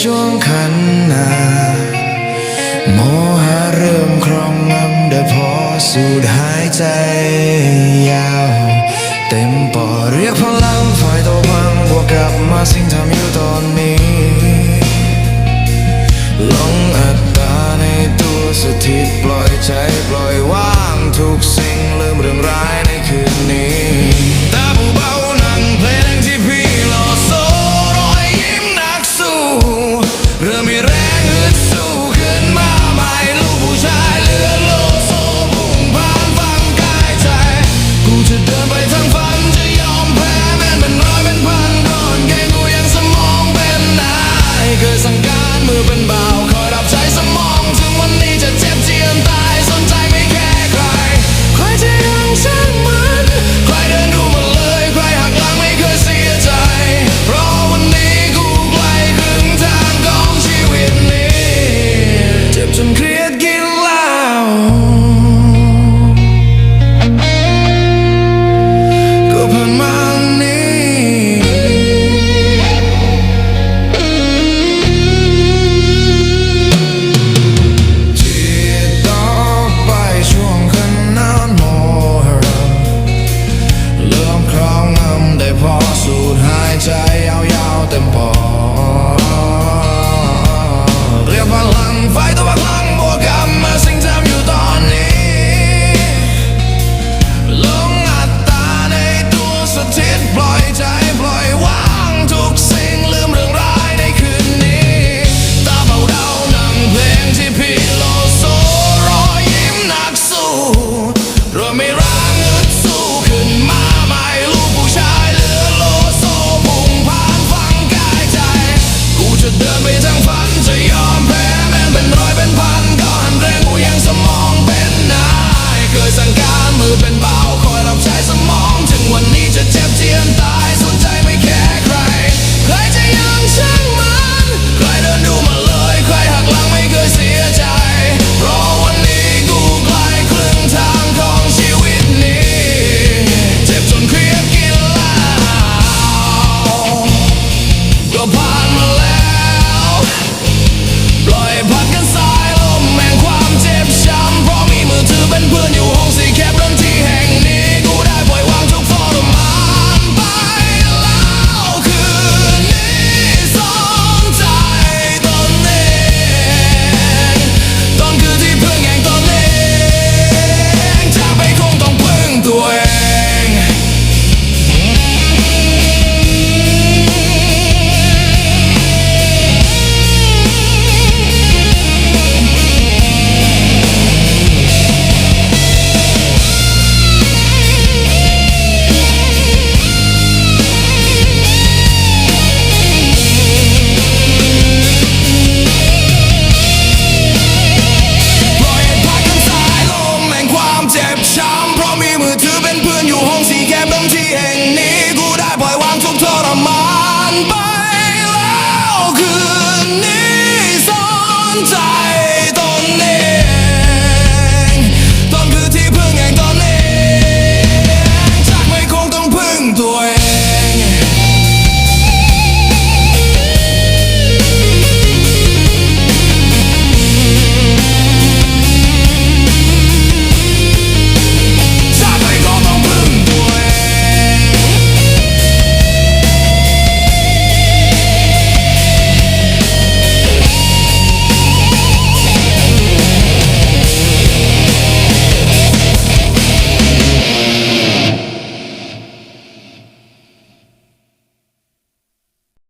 ช่วงขันนาโมหะเริ่มครองงำเดพอสูดหายใจยาว เต็มปอดเรียกพลังฝ่ายตัวพังบวกกลับมาสิ่งทำอยู่ตอนนี้ ลงอัตตาในตัวสถิตปล่อยใจปล่อย มือเป็นเบาคอยรับใช้สมอง ถึงวันนี้จะเจ็บเจียนตาย sometimes